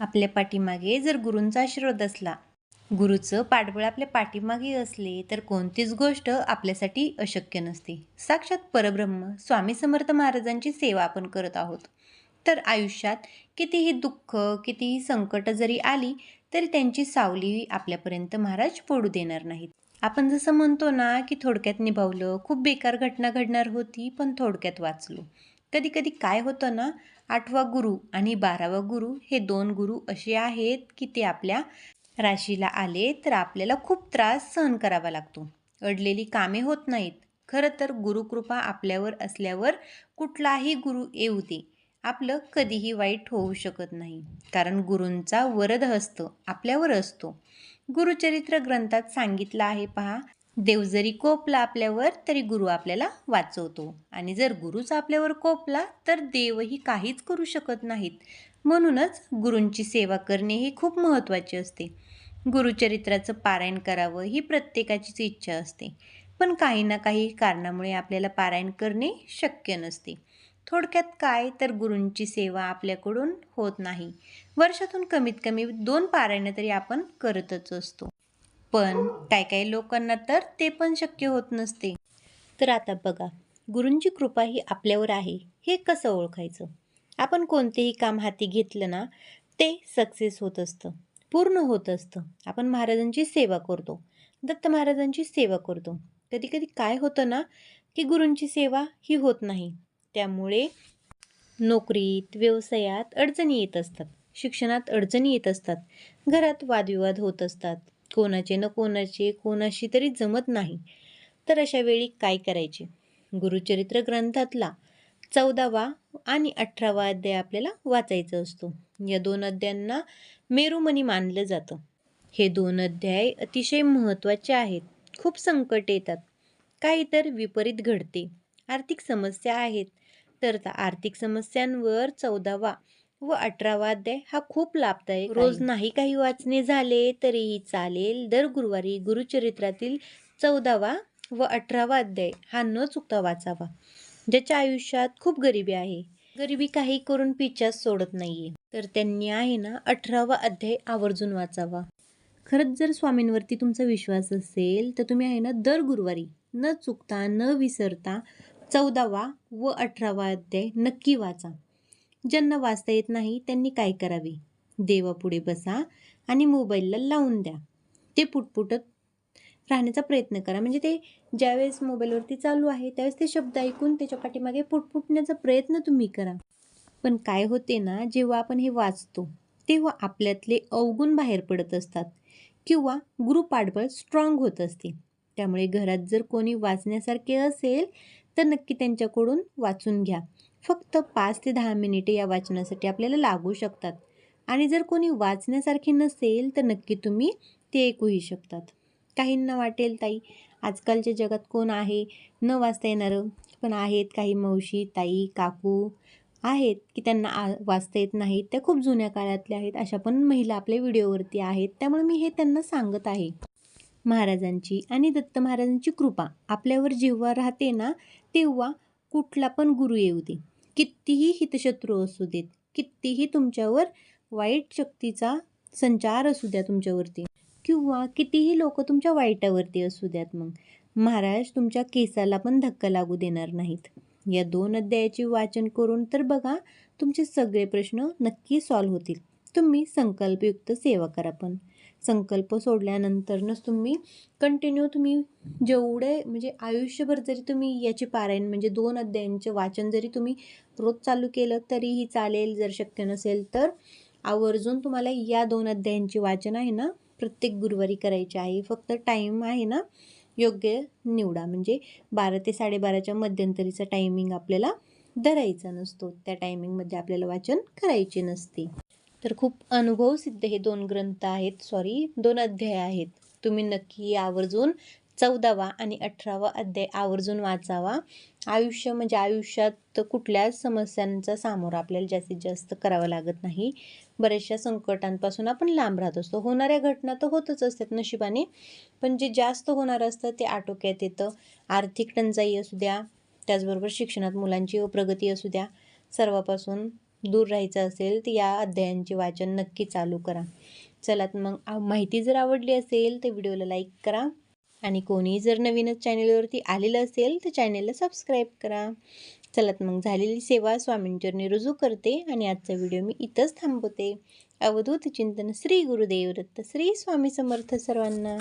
आपल्या पाठीमागे जर गुरूंचा आशीर्वाद असला गुरुचं पाठबळ आपल्या पाठीमागे असले तर कोणतीच गोष्ट आपल्यासाठी अशक्य नसते. साक्षात परब्रह्म स्वामी समर्थ महाराजांची सेवा आपण करत आहोत. तर आयुष्यात कितीही दुःख कितीही संकट जरी आली तरी त्यांची सावली आपल्यापर्यंत महाराज फोडू देणार नाहीत. आपण जसं म्हणतो ना की थोडक्यात निभावलं खूप बेकार घटना घडणार होती पण थोडक्यात वाचलो. कधी कधी काय होतं ना आठवा गुरु आणि बारावा गुरु हे दोन गुरु असे आहेत की ते आपल्या राशीला आले तर आपल्याला खूप त्रास सहन करावा लागतो. अडलेली कामे होत नाहीत. खरं तर गुरुकृपा आपल्यावर असल्यावर कुठलाही गुरु येऊ दे. आपलं कधीही वाईट होऊ शकत नाही. कारण गुरूंचा वरद हस्त आपल्यावर असतो. गुरुचरित्र ग्रंथात सांगितलं आहे पहा देव जरी कोपला आपल्यावर तरी गुरु आपल्याला वाचवतो. आणि जर गुरुच आपल्यावर कोपला तर देवही काहीच करू शकत नाहीत. म्हणूनच गुरूंची सेवा करणे ही खूप महत्त्वाचे असते. गुरुचरित्राचं पारायण करावं ही प्रत्येकाचीच इच्छा असते. पण काही ना काही कारणामुळे आपल्याला पारायण करणे शक्य नसते. थोडक्यात काय तर गुरूंची सेवा आपल्याकडून होत नाही. वर्षातून कमीत कमी दोन पारायणं तरी आपण करतच असतो. पण काय काही लोकांना तर ते पण शक्य होत नसते. तर आता बघा गुरूंची कृपा ही आपल्यावर आहे हे कसं ओळखायचं? आपण कोणतेही काम हाती घेतलं ना ते सक्सेस होत असतं पूर्ण होत असतं. आपण महाराजांची सेवा करतो दत्त महाराजांची सेवा करतो. कधी कधी काय होतं ना की गुरूंची सेवा ही होत नाही. त्यामुळे नोकरीत व्यवसायात अडचणी येत असतात शिक्षणात अडचणी येत असतात घरात वादविवाद होत असतात. कोणाचे न कोणाचे कोणाशी तरी जमत नाही. तर अशा वेळी काय करायचे? गुरुचरित्र ग्रंथातला चौदावा आणि अठरावा अध्याय आपल्याला वाचायचा असतो. या दोन अध्यायांना मेरुमणी मानलं जातं. हे दोन अध्याय अतिशय महत्त्वाचे आहेत. खूप संकट येतात. काही तर विपरीत घडते. आर्थिक समस्या आहेत. तर आर्थिक समस्यांवर चौदावा व अठरावा अध्याय हा खूप लाभदायक रोज नाही काही वाचणे झाले तरीही चालेल. दर गुरुवारी गुरुचरित्रातील चौदावा व अठरावा अध्याय हा न चुकता वाचावा. ज्याच्या आयुष्यात खूप गरिबी आहे. गरिबी काही करून पिच्छाच सोडत नाहीये. तर त्यांनी आहे ना अठरावा अध्याय आवर्जून वाचावा. खरंच जर स्वामींवरती तुमचा विश्वास असेल तर तुम्ही आहे ना दर गुरुवारी न चुकता न विसरता चौदावा व अठरावा अध्याय नक्की वाचा. ज्यांना वाचता येत नाही त्यांनी काय करावे? देवापुढे बसा आणि मोबाईलला लावून द्या. ते पुटपुटत राहण्याचा प्रयत्न करा. म्हणजे ते ज्यावेळेस मोबाईलवरती चालू आहे त्यावेळेस ते शब्द ऐकून त्याच्या पाठीमागे पुटपुटण्याचा प्रयत्न तुम्ही करा. पण काय होते ना जेव्हा आपण हे वाचतो तेव्हा आपल्यातले अवगुण बाहेर पडत असतात किंवा ग्रुप पाठबळ स्ट्रॉंग होत असते. त्यामुळे घरात जर कोणी वाचण्यासारखे असेल तर नक्की त्यांच्याकडून वाचून घ्या. फक्त पाच ते दहा मिनिटे या वाचनासाठी आपल्याला लागू शकतात. आणि जर कोणी वाचण्यासारखे नसेल तर नक्की तुम्ही ते ऐकूही शकतात. काहींना वाटेल ताई आजकालच्या जगात कोण आहे? न वाचता येणारं पण आहेत काही मावशी ताई काकू आहेत की त्यांना आ वाचता येत नाहीत त्या खूप जुन्या काळातल्या आहेत. अशा पण महिला आपल्या व्हिडिओवरती आहेत. त्यामुळे मी हे त्यांना सांगत आहे. महाराजांची आणि दत्त महाराजांची कृपा आपल्यावर जेव्हा राहते ना तेव्हा कुठला पण गुरु येऊ दे. कितीही हितशत्रू असू देत कितीही तुमच्यावर वाईट शक्तीचा संचार असू द्या तुमच्यावरती किंवा कितीही लोक तुमच्या वाईटावरती असू द्यात मग महाराज तुमच्या केसाला पण धक्का लागू देणार नाहीत. या दोन अध्यायाचे वाचन करून तर बघा तुमचे सगळे प्रश्न नक्की सॉल्व्ह होतील. तुम्ही संकल्पयुक्त सेवा करा पण. संकल्प सोडल्यानंतरनंच तुम्ही कंटिन्यू तुम्ही जेवढे म्हणजे आयुष्यभर जरी तुम्ही याचे पारायण म्हणजे दोन अध्यायांचे वाचन जरी तुम्ही रोज चालू केलं तरीही चालेल जर शक्य नसेल तर. आवर्जून तुम्हाला या दोन अध्यायांचे वाचन आहे ना प्रत्येक गुरुवारी करायचे आहे. फक्त टाईम आहे ना योग्य निवडा. म्हणजे बारा ते साडेबाराच्या मध्यंतरीचा टायमिंग आपल्याला धरायचा नसतो. त्या टायमिंगमध्ये आपल्याला वाचन करायचे नसते. तर खूप अनुभव सिद्ध हे दोन ग्रंथ आहेत सॉरी दोन अध्याय आहेत. तुम्ही नक्की आवर्जून चौदावा आणि अठरावा अध्याय आवर्जून वाचावा. आयुष्य म्हणजे आयुष्यात कुठल्याच समस्यांचा सामोरा आपल्याला जास्तीत जास्त करावा लागत नाही. बऱ्याचशा संकटांपासून आपण लांब राहत असतो. होणाऱ्या घटना तर होतच असतात नशिबाने पण जे जास्त होणार असतं ते आटोक्यात येतं. आर्थिक टंचाई असू द्या त्याचबरोबर शिक्षणात मुलांची प्रगती असू द्या. सर्वापासून दूर राहायचं असेल तर या अध्यायांचे वाचन नक्की चालू करा. चला तर मग आ- माहिती जर आवडली असेल तर व्हिडिओला लाईक करा. आणि कोणी जर नवीनच चॅनेलवरती आलेलं असेल तर चॅनेलला सबस्क्राईब करा. चला तर मग झालेली सेवा स्वामींचरणी रुजू करते आणि आजचा व्हिडिओ मी इथंच थांबवते. अवधूत चिंतन श्री गुरुदेव श्री स्वामी समर्थ सर्वांना.